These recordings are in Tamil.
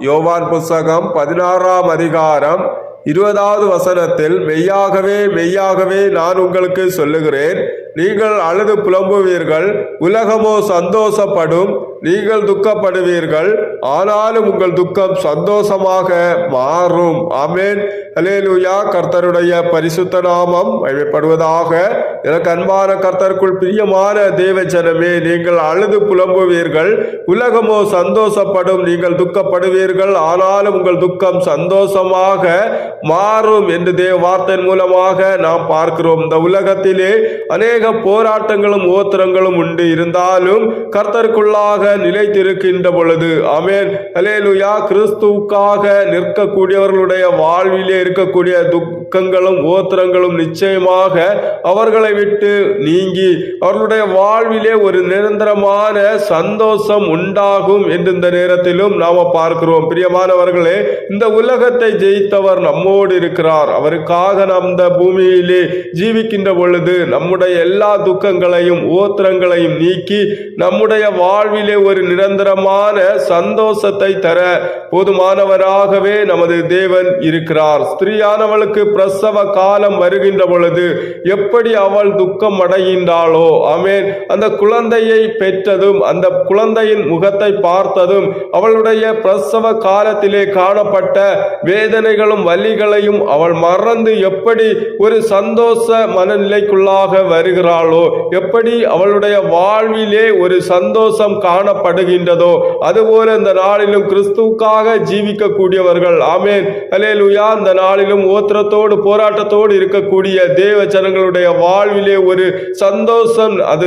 யோவான் புஸ்தகம் பதினாறாம் அதிகாரம் இருபதாவது வசனத்தில் மெய்யாகவே மெய்யாகவே நான் உங்களுக்கு சொல்லுகிறேன் நீங்கள் அழுது புலம்புவீர்கள் உலகமோ சந்தோஷப்படும் நீங்கள் துக்கப்படுவீர்கள் ஆனாலும் உங்கள் துக்கம் சந்தோஷமாக மாறும். அமேன் அலேலுயா கர்த்தருடைய பரிசுத்த நாமம் மகிமைப்படுவதாக. எனக்கு அன்பான கர்த்தருக்குள் பிரியமான தேவ ஜனமே நீங்கள் அழுது புலம்புவீர்கள் உலகமோ சந்தோஷப்படும் நீங்கள் துக்கப்படுவீர்கள் ஆனாலும் உங்கள் துக்கம் சந்தோஷமாக மாறும் என்று தேவ வார்த்தையின் மூலமாக நாம் பார்க்கிறோம். இந்த உலகத்திலே அநேக போராட்டங்களும் ஓத்திரங்களும் உண்டு. இருந்தாலும் கர்த்தருக்குள்ளாக நிலைத்திருக்கின்ற பொழுது அமேன் அலேலுயா கிறிஸ்துவுக்காக நிற்கக்கூடியவர்களுடைய வாழ்விலே இருக்கக்கூடிய துக்கங்களும் ஓத்திரங்களும் நிச்சயமாக அவர்களை விட்டு நீங்கி அவர்களுடைய வாழ்விலே ஒரு நிரந்தரமான சந்தோஷம் உண்டாகும் என்று இந்த நேரத்திலும் நாம பார்க்கிறோம். பிரியமானவர்களே இந்த உலகத்தை ஜெயித்தவர் நம்மோடு இருக்கிறார். அவருக்காக நாம் இந்த பூமியிலே ஜீவிக்கின்ற பொழுது நம்முடைய எல்லா துக்கங்களையும் ஓத்திரங்களையும் நீக்கி நம்முடைய வாழ்விலே ஒரு நிரந்தரமான சந்தோஷத்தை தர போதுமானவராகவே நமது தேவன் இருக்கிறார். ஸ்திரீயானவளுக்கு பிரசவ காலம் வருகின்ற பொழுது எப்படி அவள் துக்கம் அடைகின்றாளோ அமேன் அந்த குழந்தையை பெற்றதும் அந்த குழந்தையின் முகத்தை பார்த்ததும் அவளுடைய பிரசவ காலத்திலே காணப்பட்ட வேதனைகளும் வலிகளையும் அவள் மறந்து எப்படி ஒரு சந்தோஷ மனநிலைக்குள்ளாக வருகிறாளோ எப்படி அவளுடைய வாழ்விலே ஒரு சந்தோஷம் காணப்படுகின்றதோ அதுபோல இந்த நாளிலும் கிறிஸ்துவுக்காக ஜீவிக்கக்கூடியவர்கள் ஆமேன். அலேலுயா இந்த நாளிலும் ஓத்திரத்தோடு போராட்டத்தோடு இருக்கக்கூடிய தேவ ஜனங்களுடைய வாழ்விலே ஒரு சந்தோஷம் அது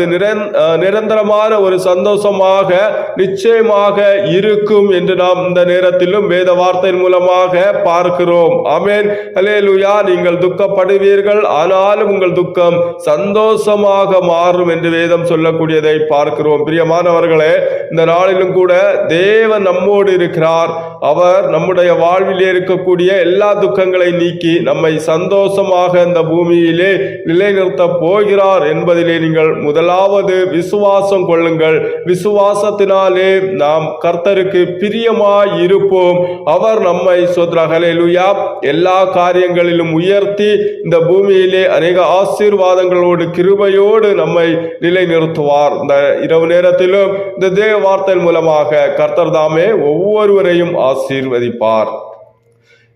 நிரந்தரமான ஒரு சந்தோஷமாக நிச்சயமாக இருக்கும் என்று நாம் இந்த நேரத்திலும் வேத வார்த்தையின் மூலமாக பார்க்கிறோம். அமேன் அலேலுயா நீங்கள் துக்கப்படுவீர்கள் ஆனாலும் உங்கள் துக்கம் சந்தோஷமாக மாறும் என்று வேதம் சொல்லக்கூடியதை பார்க்கிறோம். பிரியமானவர்களே இந்த நாளிலும் கூட தேவன் நம்மோடு இருக்கிறார். அவர் நம்முடைய வாழ்விலே இருக்கக்கூடிய எல்லா துக்கங்களை நீக்கி நம்மை சந்தோஷமாக இந்த பூமியிலே நிலைநிறுத்தப் போகிறார் என்பதிலே நீங்கள் முதலாவது விசுவாசம் கொள்ளுங்கள். விசுவாசத்தினாலே நாம் கர்த்தருக்கு பிரியமாய் இருப்போம். அவர் நம்மை சொத்ரகலேலுயா எல்லா காரியங்களிலும் உயர்த்தி இந்த பூமியிலே அநேக ஆசீர்வாதங்களோடு கிருபையோடு நம்மை நிலைநிறுத்துவார். இந்த இரவு நேரத்திலும் இந்த தேவ வார்த்தை மூலமாக கர்த்தர் தாமே ஒவ்வொருவரையும் ஆசீர்வதிப்பார்.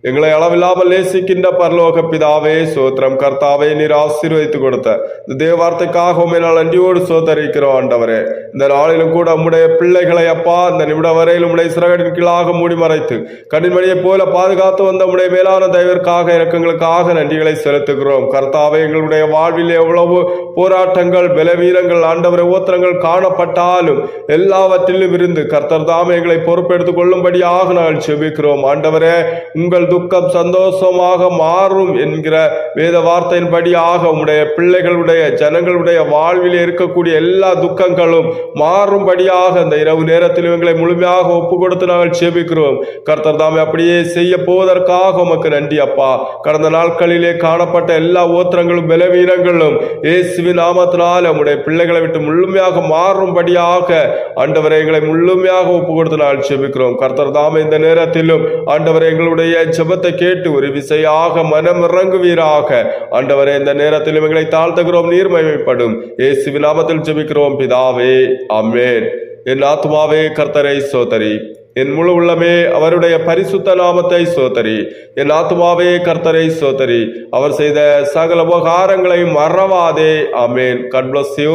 எங்களை அளவில்லாமல் நேசிக்கின்ற பரலோக பிதாவே சோத்திரம் கர்த்தாவை நீர் ஆசீர்வதித்து கொடுத்த இந்த தேவார்த்தைக்காக உண்மை நாள் அன்றியோடு சோதரிக்கிறோம் ஆண்டவரே. இந்த நாளிலும் கூட உம்முடைய பிள்ளைகளை அப்பா இந்த நிமிடம் வரையில் உம்முடைய சிறகடின் கீழாக மூடி மறைத்து கண்ணின்மணியைப் போல பாதுகாத்து வந்த உம்முடைய மேலான தயவிற்காக இறக்கங்களுக்காக நன்றிகளை செலுத்துகிறோம். கர்த்தாவை எங்களுடைய வாழ்வில் எவ்வளவு போராட்டங்கள் பலவீனங்கள் ஆண்டவரை ஓத்திரங்கள் காணப்பட்டாலும் எல்லாவற்றிலும் இருந்து கர்த்தர் தாமே எங்களை பொறுப்பெடுத்துக் கொள்ளும்படியாக நாங்கள் செபிக்கிறோம். ஆண்டவரே உங்கள் துக்கம் சந்தோஷமாக மாறும் என்கிற வேத வார்த்தையின்படியாக உடைய பிள்ளைகளுடைய ஜனங்களுடைய வாழ்வில் இருக்கக்கூடிய எல்லா துக்கங்களும் மாறும்படியாக இந்த இரவு நேரத்தில் எங்களை முழுமையாக ஒப்பு கொடுத்து நாங்கள் செபிக்கிறோம். கர்த்தர் தாமே அப்படியே செய்ய போவதற்காக உமக்கு நன்றி அப்பா. கடந்த நாட்களிலே காணப்பட்ட எல்லா ஓத்திரங்களும் பலவீனங்களும் இயேசுவின் நாமத்தினால் நம்முடைய பிள்ளைகளை விட்டு முழுமையாக மாறும்படியாக ஆண்டவரை எங்களை முழுமையாக ஒப்பு கொடுத்து நாள் செபிக்கிறோம். கர்த்தர் தாம இந்த நேரத்திலும் ஆண்டவர் எங்களுடைய ஜபத்தை கேட்டு ஒரு விசையாக மனம் இறங்குவீராக. அண்டவரை இந்த நேரத்திலும் எங்களை தாழ்த்துகிறோம் நீர்மயமைப்படும் இயேசுவின் நாமத்தில் ஜெபிக்கிறோம் பிதாவே அம்மேன் என் ஆத்மாவே கர்த்தரை சோதரி. என் முழு உள்ளமே அவருடைய பரிசுத்த நாமத்தை சோதரி என் ஆத்மாவே கர்த்தரை சோதரி அவர் செய்த சகல உபகாரங்களையும் மறவாதே. ஆமென். Cut bless you